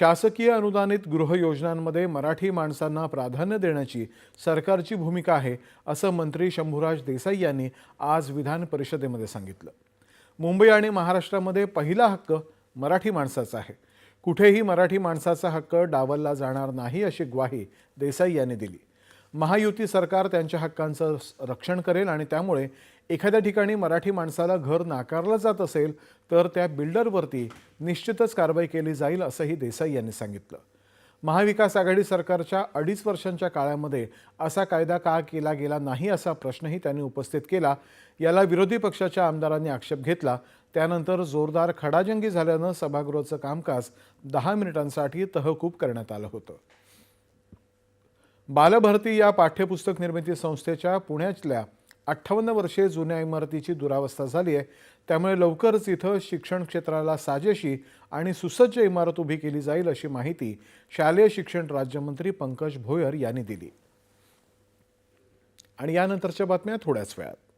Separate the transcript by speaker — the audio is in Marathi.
Speaker 1: शासकीय अनुदानित गृहयोजनांमध्ये मराठी माणसांना प्राधान्य देण्याची सरकारची भूमिका आहे असं मंत्री शंभूराज देसाई यांनी आज विधान परिषदेमध्ये सांगितलं. मुंबई आणि महाराष्ट्रामध्ये पहिला हक्क मराठी माणसाचा आहे. कुठेही मराठी माणसाचा हक्क डावलला जाणार नाही अशी ग्वाही देसाई यांनी दिली. महायुती सरकार त्यांच्या हक्कांचं रक्षण करेल आणि त्यामुळे एखाद्या ठिकाणी मराठी माणसाला घर नाकारलं जात असेल तर त्या बिल्डरवरती निश्चितच कारवाई केली जाईल असंही देसाई यांनी सांगितलं. महाविकास आघाडी सरकारच्या अडीच वर्षांच्या काळामध्ये असा कायदा का केला गेला नाही असा प्रश्नही त्यांनी उपस्थित केला. याला विरोधी पक्षाच्या आमदारांनी आक्षेप घेतला. त्यानंतर जोरदार खडाजंगी झाल्यानं सभागृहाचं कामकाज दहा मिनिटांसाठी तहकूब करण्यात आलं होतं. बालभारती या पाठ्यपुस्तक निर्मिती संस्थेच्या पुण्यातल्या अठ्ठावन्न वर्षे जुन्या इमारतीची दुरावस्था झाली आहे. त्यामुळे लवकरच इथं शिक्षण क्षेत्राला साजेशी आणि सुसज्ज इमारत उभी केली जाईल अशी माहिती शालेय शिक्षण राज्यमंत्री पंकज भोयर यांनी दिली. आणि यानंतरच्या बातम्या थोड्याच वेळात.